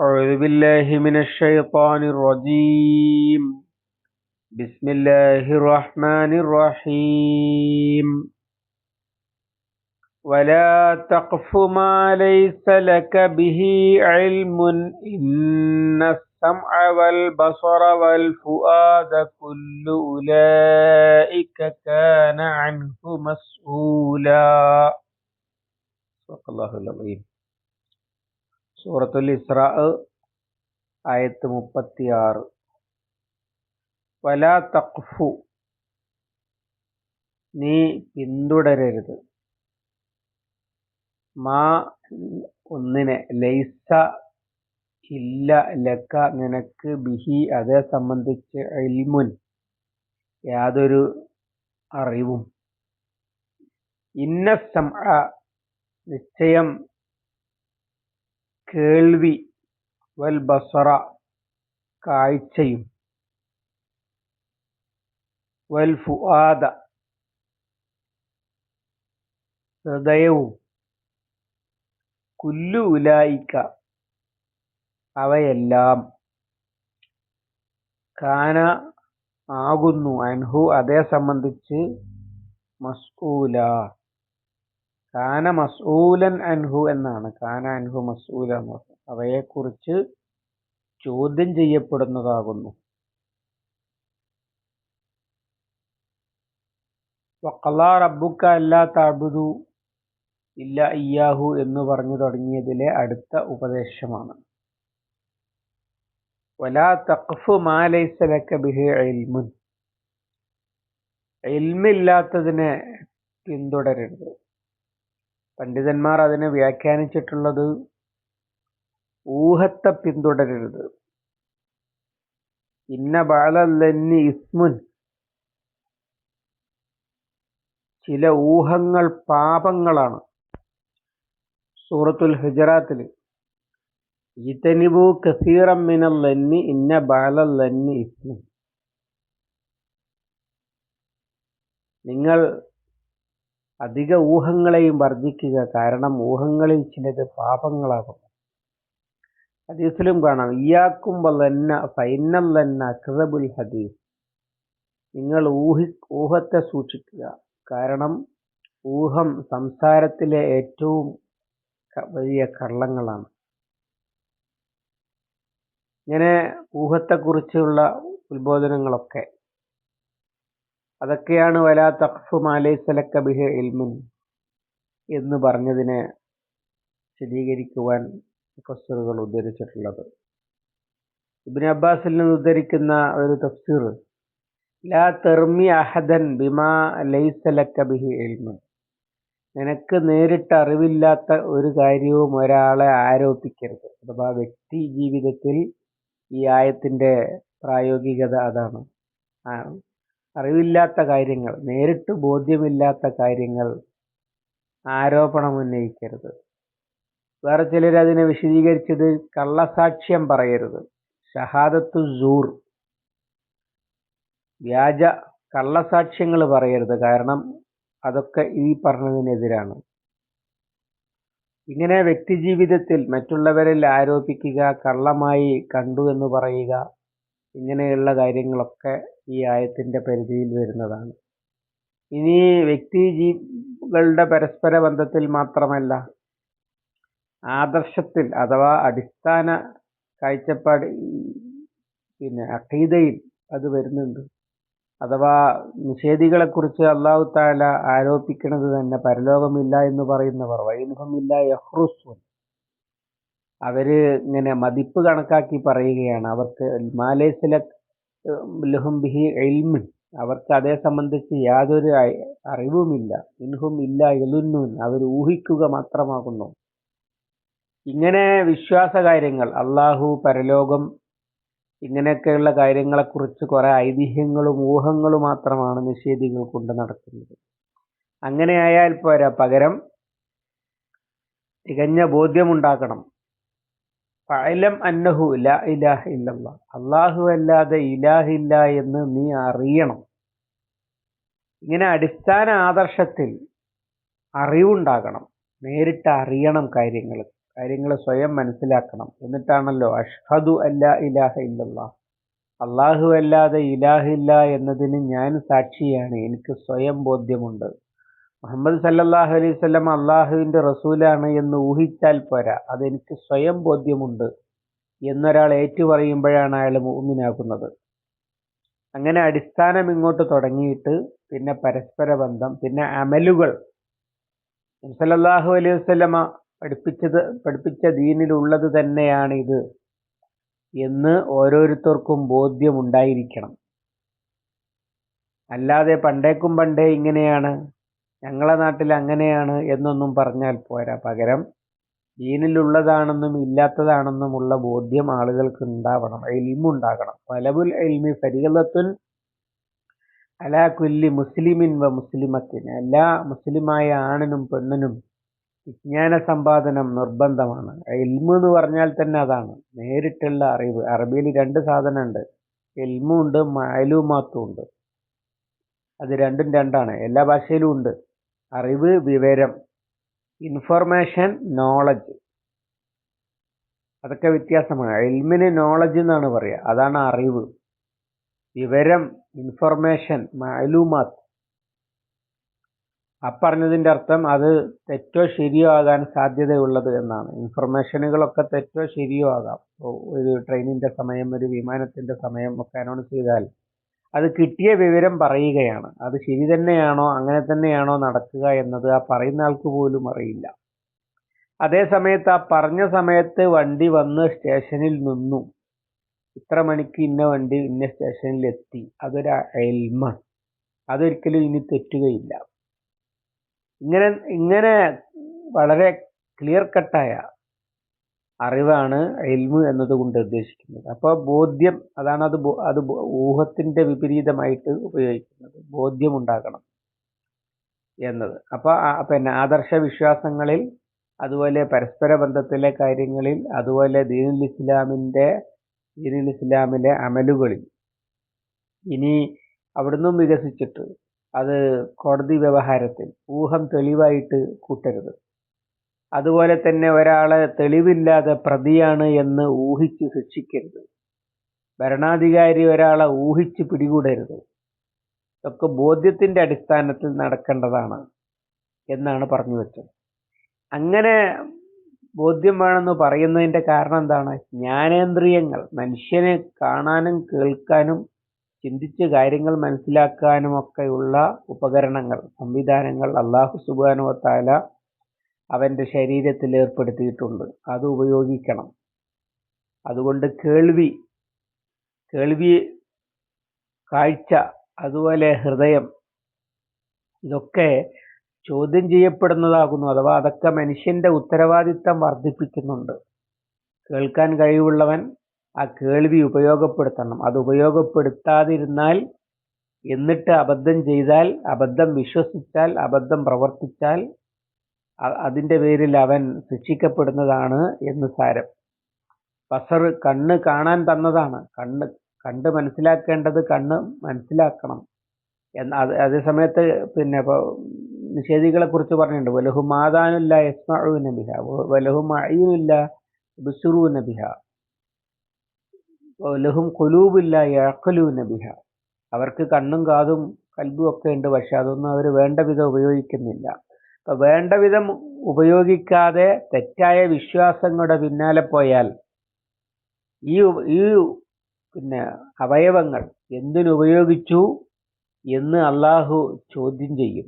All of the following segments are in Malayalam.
أعوذ بالله من الشيطان الرجيم. بسم الله الرحمن الرحيم. ولا تقف ما ليس لك به علم إن السمع والبصر والفؤاد كل أولئك كان عنه مسؤولا صدق الله العظيم. സൂറത്തുൽ ഇസ്ര ആയത്ത് മുപ്പത്തിയാറ്. വലാ തഖ്ഫു നീ പിന്തുടരരുത്. മാ ഒന്നിനെ ലൈസ ഇല്ല ലക്ക നിനക്ക് ബിഹി അതേ സംബന്ധിച്ച് ഇൽമുൻ യാതൊരു അറിവും. ഇന്ന സം നിശ്ചയം കേൾവി വൽ ബസറ കാഴ്ചയും. വൽ ഫുആദ ഹൃദയവും. കുല്ലു ഉലായിക്ക അവയെല്ലാം കാന ആകുന്നു അൻഹു. അതേ സംബന്ധിച്ച് മസ്ഊല. കാന മസൂലൻ അൻഹു എന്നാണ്. കാന അൻഹു മസൂല എന്ന് പറഞ്ഞത് അവയെക്കുറിച്ച് ചോദ്യം ചെയ്യപ്പെടുന്നതാകുന്നു. വക്കല്ലാ റബ്ബുക്ക അല്ലാ തഅബുദു ഇല്ല ഇയ്യാഹു എന്ന് പറഞ്ഞു തുടങ്ങിയതിലെ അടുത്ത ഉപദേശമാണ്. വലാ തഖ്ഫു മാ ലൈസ ലക ബിഹി ഇൽമുൻ. ഇൽമില്ലാത്തതിനെ പിന്തുടരരുത്. പണ്ഡിതന്മാർ അതിനെ വ്യാഖ്യാനിച്ചിട്ടുള്ളത് ഊഹത്തെ പിന്തുടരരുത്. ഇന്ന ബാലല്ലന്നി ഇസ്മുൻ. ചില ഊഹങ്ങൾ പാപങ്ങളാണ്. സൂറത്തുൽ ഹുജറാത്തിൽ ഇതനിബു കസീറം മിനല്ലന്നി ഇന്ന ബാലല്ലന്നി ഇസ്മുൻ. നിങ്ങൾ അധിക ഊഹങ്ങളെയും വർജിക്കുക കാരണം ഊഹങ്ങളിൽ ചിലത് പാപങ്ങളാകും. ഹദീസിലും കാണാം ഇയാക്കും വല്ലന്ന ഫൈനൽ തന്നെ അക്രബുൽ ഹദീസ്. നിങ്ങൾ ഊഹി ഊഹത്തെ സൂക്ഷിക്കുക. കാരണം ഊഹം സംസാരത്തിലെ ഏറ്റവും വലിയ കള്ളങ്ങളാണ്. ഇങ്ങനെ ഊഹത്തെക്കുറിച്ചുള്ള ഉത്ബോധനങ്ങളൊക്കെ അതൊക്കെയാണ് വലാ തഖ്ഫു മാലൈസലക്ക ബിഹ ഇൽമുൻ എന്ന് പറഞ്ഞതിനെ വിശദീകരിക്കുവാൻ മുഫസ്സിറുകൾ ഉദ്ധരിച്ചിട്ടുള്ളത്. ഇബ്നു അബ്ബാസിൽ നിന്ന് ഉദ്ധരിക്കുന്ന ഒരു തഫ്സീർ ലാ തെർമി അഹദൻ ബിമാ ലൈസലക്ക ബിഹി ഇൽമുൻ. നിനക്ക് നേരിട്ട് അറിവില്ലാത്ത ഒരു കാര്യവും ഒരാളെ ആരോപിക്കരുത്. അഥവാ വ്യക്തി ജീവിതത്തിൽ ഈ ആയത്തിന്റെ പ്രായോഗികത അതാണ്. അറിവില്ലാത്ത കാര്യങ്ങൾ നേരിട്ട് ബോധ്യമില്ലാത്ത കാര്യങ്ങൾ ആരോപണം ഉന്നയിക്കരുത്. വേറെ ചിലർ അതിനെ വിശദീകരിച്ചത് കള്ളസാക്ഷ്യം പറയരുത്. ഷഹാദത്തു സൂർ. വ്യാജ കള്ളസാക്ഷ്യങ്ങൾ പറയരുത്. കാരണം അതൊക്കെ ഈ പറഞ്ഞതിനെതിരാണ്. ഇങ്ങനെ വ്യക്തിജീവിതത്തിൽ മറ്റുള്ളവരിൽ ആരോപിക്കുക കള്ളമായി കണ്ടു എന്ന് പറയുക ഇങ്ങനെയുള്ള കാര്യങ്ങളൊക്കെ ഈ ആയത്തിന്റെ പരിധിയിൽ വരുന്നതാണ്. ഇനി വ്യക്തി ജീവികളുടെ പരസ്പര ബന്ധത്തിൽ മാത്രമല്ല ആദർശത്തിൽ അഥവാ അടിസ്ഥാന കാഴ്ചപ്പാട് പിന്നെ അഖീദയിൽ അത് വരുന്നുണ്ട്. അഥവാ നിഷേധികളെക്കുറിച്ച് അള്ളാഹു താല ആരോപിക്കുന്നത് തന്നെ പരലോകമില്ല എന്ന് പറയുന്നവർ വൈനുഹമില്ല യഹ്റുസുൻ. അവർ ഇങ്ങനെ മതിപ്പ് കണക്കാക്കി പറയുകയാണ്. അവർക്ക് മാലേസില ലഹും ബിഹി എൽമിൻ അവർക്ക് അതേ സംബന്ധിച്ച് യാതൊരു അറിവുമില്ല. ഇൻഹും ഇല്ല എലുന്നൂൻ അവർ ഊഹിക്കുക മാത്രമാകുന്നു. ഇങ്ങനെ വിശ്വാസ കാര്യങ്ങൾ അള്ളാഹു പരലോകം ഇങ്ങനെയൊക്കെയുള്ള കാര്യങ്ങളെക്കുറിച്ച് കുറേ ഐതിഹ്യങ്ങളും ഊഹങ്ങളും മാത്രമാണ് നിഷേധികൾ കൊണ്ട് നടക്കുന്നത്. അങ്ങനെയായാൽ പോരാ പകരം തികഞ്ഞ ബോധ്യമുണ്ടാക്കണം. ഫഅലം അന്നഹു ലാ ഇലാഹ ഇല്ലല്ല. അല്ലാഹു അല്ലാതെ ഇലാഹില്ല എന്ന് നീ അറിയണം. ഇങ്ങനെ അടിസ്ഥാന ആദർശത്തിൽ അറിവുണ്ടാകണം. നേരിട്ട് അറിയണം കാര്യങ്ങൾ കാര്യങ്ങൾ സ്വയം മനസ്സിലാക്കണം. എന്നിട്ടാണല്ലോ അഷ്ഹദു അല്ല ഇലാഹ ഇല്ലല്ല. അള്ളാഹു അല്ലാതെ ഇലാഹില്ല എന്നതിന് ഞാൻ സാക്ഷിയാണ്. എനിക്ക് സ്വയം ബോധ്യമുണ്ട്. മുഹമ്മദ് സല്ലല്ലാഹു അലൈഹി വസല്ലം അള്ളാഹുവിന്റെ റസൂലാണ് എന്ന് ഊഹിച്ചാൽ പോരാ. അതെനിക്ക് സ്വയം ബോധ്യമുണ്ട് എന്നൊരാൾ ഏറ്റുപറയുമ്പോഴാണ് അയാൾ മുഅ്മിനാകുന്നത്. അങ്ങനെ അടിസ്ഥാനം ഇങ്ങോട്ട് തുടങ്ങിയിട്ട് പിന്നെ പരസ്പര ബന്ധം പിന്നെ അമലുകൾ. സല്ലല്ലാഹു അലൈഹി വസല്ലമ പഠിപ്പിച്ചത് പഠിപ്പിച്ച ദീനിലുള്ളത് തന്നെയാണ് ഇത് എന്ന് ഓരോരുത്തർക്കും ബോധ്യമുണ്ടായിരിക്കണം. അല്ലാതെ പണ്ടേക്കും പണ്ടേ ഇങ്ങനെയാണ്. ഞങ്ങളെ നാട്ടിൽ അങ്ങനെയാണ് എന്നൊന്നും പറഞ്ഞാൽ പോരാ. പകരം ദീനിലുള്ളതാണെന്നും ഇല്ലാത്തതാണെന്നുമുള്ള ബോധ്യം ആളുകൾക്ക് ഉണ്ടാവണം എൽമുണ്ടാകണം പലവുൽ എൽമി ഫരികളത്തുൻ അലാ കുല്ലി മുസ്ലിമിൻ വ മുസ്ലിമത്തിൻ. എല്ലാ മുസ്ലിമായ ആണിനും പെണ്ണിനും വിജ്ഞാന സമ്പാദനം നിർബന്ധമാണ്. എൽമു എന്ന് പറഞ്ഞാൽ തന്നെ അതാണ്. നേരിട്ടുള്ള അറിവ്. അറബിയിൽ രണ്ട് സാധനമുണ്ട്. എൽമുണ്ട് മാലൂമാത്തും ഉണ്ട്. അത് രണ്ടും രണ്ടാണ്. എല്ലാ ഭാഷയിലും ഉണ്ട്. അറിവ് വിവരം ഇൻഫർമേഷൻ നോളജ് അതൊക്കെ വ്യത്യാസമാണ്. എൽമിന് നോളജ് എന്നാണ് പറയുക അതാണ് അറിവ്. വിവരം ഇൻഫർമേഷൻ മാലൂമാത്ത് അപ്പറഞ്ഞതിന്റെ അർത്ഥം അത് തെറ്റോ ശരിയോ ആകാൻ സാധ്യതയുള്ളത് എന്നാണ്. ഇൻഫർമേഷനുകളൊക്കെ തെറ്റോ ശരിയോ ആകാം. ഒരു ട്രെയിനിന്റെ സമയം ഒരു വിമാനത്തിന്റെ സമയം ഒക്കെ അനൗൺസ് ചെയ്താൽ അത് കിട്ടിയ വിവരം പറയുകയാണ്. അത് ശരി തന്നെയാണോ അങ്ങനെ തന്നെയാണോ നടക്കുക എന്നത് ആ പറയുന്ന ആൾക്ക് പോലും അറിയില്ല. അതേ സമയത്ത് ആ പറഞ്ഞ സമയത്ത് വണ്ടി വന്ന് സ്റ്റേഷനിൽ നിന്നു. ഇത്ര മണിക്ക് ഇന്ന വണ്ടി ഇന്ന സ്റ്റേഷനിൽ എത്തി. അതൊരു എൽമാണ് അതൊരിക്കലും ഇനി തെറ്റുകയില്ല. ഇങ്ങനെ ഇങ്ങനെ വളരെ ക്ലിയർ കട്ടായ അറിവാണ് എൽമു എന്നതുകൊണ്ട് ഉദ്ദേശിക്കുന്നത്. അപ്പോൾ ബോധ്യം അതാണ് അത് അത് ഊഹത്തിന്റെ വിപരീതമായിട്ട് ഉപയോഗിക്കുന്നത്. ബോധ്യം ഉണ്ടാകണം എന്നത് അപ്പോൾ പിന്നെ ആദർശ വിശ്വാസങ്ങളിൽ അതുപോലെ പരസ്പര ബന്ധത്തിലെ കാര്യങ്ങളിൽ അതുപോലെ ദീനുൽ ഇസ്ലാമിന്റെ ദീനുൽ ഇസ്ലാമിലെ അമലുകളിൽ. ഇനി അവിടുന്നും വികസിച്ചിട്ട് അത് കോടതി വ്യവഹാരത്തിൽ ഊഹം തെളിവായിട്ട് കൂട്ടരുത്. അതുപോലെ തന്നെ ഒരാളെ തെളിവില്ലാതെ പ്രതിയാണ് എന്ന് ഊഹിച്ച് ശിക്ഷിക്കരുത്. ഭരണാധികാരി ഒരാളെ ഊഹിച്ച് പിടികൂടരുത്. ഇതൊക്കെ ബോധ്യത്തിന്റെ അടിസ്ഥാനത്തിൽ നടക്കേണ്ടതാണ് എന്നാണ് പറഞ്ഞു വെച്ചത്. അങ്ങനെ ബോധ്യം വേണമെന്ന് പറയുന്നതിന്റെ കാരണം എന്താണ്? ജ്ഞാനേന്ദ്രിയങ്ങൾ മനുഷ്യനെ കാണാനും കേൾക്കാനും ചിന്തിച്ച് കാര്യങ്ങൾ മനസ്സിലാക്കാനും ഒക്കെയുള്ള ഉപകരണങ്ങൾ സംവിധാനങ്ങൾ അള്ളാഹു സുബാനുവത്താല അവന്റെ ശരീരത്തിൽ ഏർപ്പെടുത്തിയിട്ടുണ്ട്. അത് ഉപയോഗിക്കണം. അതുകൊണ്ട് കേൾവി കേൾവി കാഴ്ച അതുപോലെ ഹൃദയം ഇതൊക്കെ ചോദ്യം ചെയ്യപ്പെടുന്നതാകുന്നു. അഥവാ അതൊക്കെ മനുഷ്യന്റെ ഉത്തരവാദിത്തം വർദ്ധിപ്പിക്കുന്നുണ്ട്. കേൾക്കാൻ കഴിവുള്ളവൻ ആ കേൾവി ഉപയോഗപ്പെടുത്തണം. അത് ഉപയോഗപ്പെടുത്താതിരുന്നാൽ എന്നിട്ട് അബദ്ധം ചെയ്താൽ അബദ്ധം വിശ്വസിച്ചാൽ അബദ്ധം പ്രവർത്തിച്ചാൽ അതിന്റെ പേരിൽ അവൻ ശിക്ഷിക്കപ്പെടുന്നതാണ് എന്ന് സാരം. ബസർ കണ്ണ് കാണാൻ തന്നതാണ്. കണ്ണ് കണ്ട് മനസ്സിലാക്കേണ്ടത് കണ്ണ് മനസ്സിലാക്കണം. എന്ന അതേ സമയത്ത് പിന്നെ നിഷേധികളെ കുറിച്ച് പറഞ്ഞിട്ടുണ്ട്. വലഹു മാതാനില്ല യസ്മഴു നബിഹ വലഹു മഴയുമില്ല ബിസുറു നബിഹ ലഹും കൊലൂബില്ല യാക്കലു നബിഹ അവർക്ക് കണ്ണും കാതും കൽബും ഒക്കെ ഉണ്ട്. പക്ഷെ അതൊന്നും അവർ വേണ്ട വിധം ഉപയോഗിക്കുന്നില്ല. അപ്പൊ വേണ്ട വിധം ഉപയോഗിക്കാതെ തെറ്റായ വിശ്വാസങ്ങളുടെ പിന്നാലെ പോയാൽ ഈ ഈ പിന്നെ അവയവങ്ങൾ എന്തിനുപയോഗിച്ചു എന്ന് അള്ളാഹു ചോദ്യം ചെയ്യും.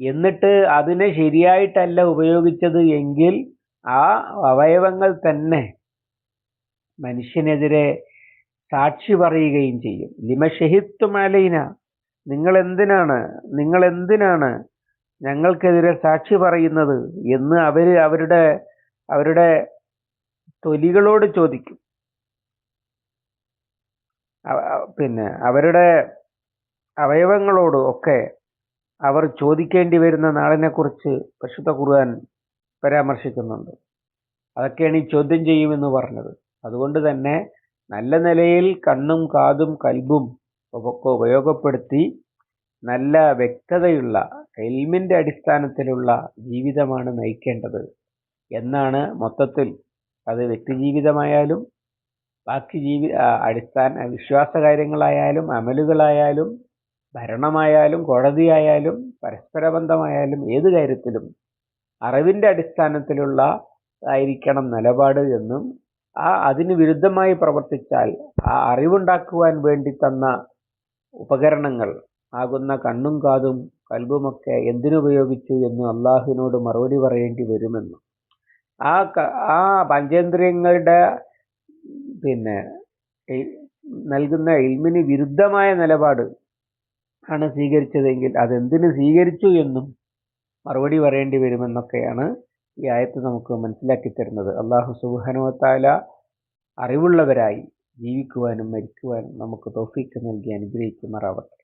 എന്നിട്ട് അതിനെ ശരിയായിട്ടല്ല ഉപയോഗിച്ചത് എങ്കിൽ ആ അവയവങ്ങൾ തന്നെ മനുഷ്യനെതിരെ സാക്ഷി പറയുകയും ചെയ്യും. ലിമ ഷഹിത്തുമലൈന നിങ്ങൾ എന്തിനാണ് നിങ്ങൾ എന്തിനാണ് ഞങ്ങൾക്കെതിരെ സാക്ഷി പറയുന്നത് എന്ന് അവർ അവരുടെ അവരുടെ തൊലികളോട് ചോദിക്കും. പിന്നെ അവരുടെ അവയവങ്ങളോട് ഒക്കെ അവർ ചോദിക്കേണ്ടി വരുന്ന നാളിനെ കുറിച്ച് പരിശുദ്ധ ഖുർആൻ പരാമർശിക്കുന്നുണ്ട്. അതൊക്കെയാണ് ഈ ചോദ്യം ചെയ്യുമെന്ന് പറഞ്ഞത്. അതുകൊണ്ട് തന്നെ നല്ല നിലയിൽ കണ്ണും കാതും കൽബും ഒക്കെ ഉപയോഗപ്പെടുത്തി നല്ല വ്യക്തതയുള്ള എൽമിന്റെ അടിസ്ഥാനത്തിലുള്ള ജീവിതമാണ് നയിക്കേണ്ടത് എന്നാണ് മൊത്തത്തിൽ അത് വ്യക്തിജീവിതമായാലും ബാക്കി ജീവി അടിസ്ഥാന വിശ്വാസ കാര്യങ്ങളായാലും അമലുകളായാലും ഭരണമായാലും കോടതിയായാലും പരസ്പര ബന്ധമായാലും ഏത് കാര്യത്തിലും അറിവിന്റെ അടിസ്ഥാനത്തിലുള്ള ആയിരിക്കണം നിലപാട് എന്നും ആ അതിന് വിരുദ്ധമായി പ്രവർത്തിച്ചാൽ ആ അറിവുണ്ടാക്കുവാൻ വേണ്ടി തന്ന ഉപകരണങ്ങൾ ആകുന്ന കണ്ണും കാതും കൽബുമൊക്കെ എന്തിനുപയോഗിച്ചു എന്ന് അള്ളാഹുവിനോട് മറുപടി പറയേണ്ടി വരുമെന്ന്. ആ ആ പഞ്ചേന്ദ്രിയങ്ങളുടെ പിന്നെ നൽകുന്ന ഇൽമിന് വിരുദ്ധമായ നിലപാട് ആണ് സ്വീകരിച്ചതെങ്കിൽ അതെന്തിനു സ്വീകരിച്ചു എന്നും മറുപടി പറയേണ്ടി വരുമെന്നൊക്കെയാണ് ഈ ആയത്ത് നമുക്ക് മനസ്സിലാക്കി തരുന്നത്. അള്ളാഹു സുബാനുവത്താല അറിവുള്ളവരായി ജീവിക്കുവാനും മരിക്കുവാനും നമുക്ക് തോഫീക്ക് നൽകി അനുഗ്രഹിക്കുമാറാവട്ടെ.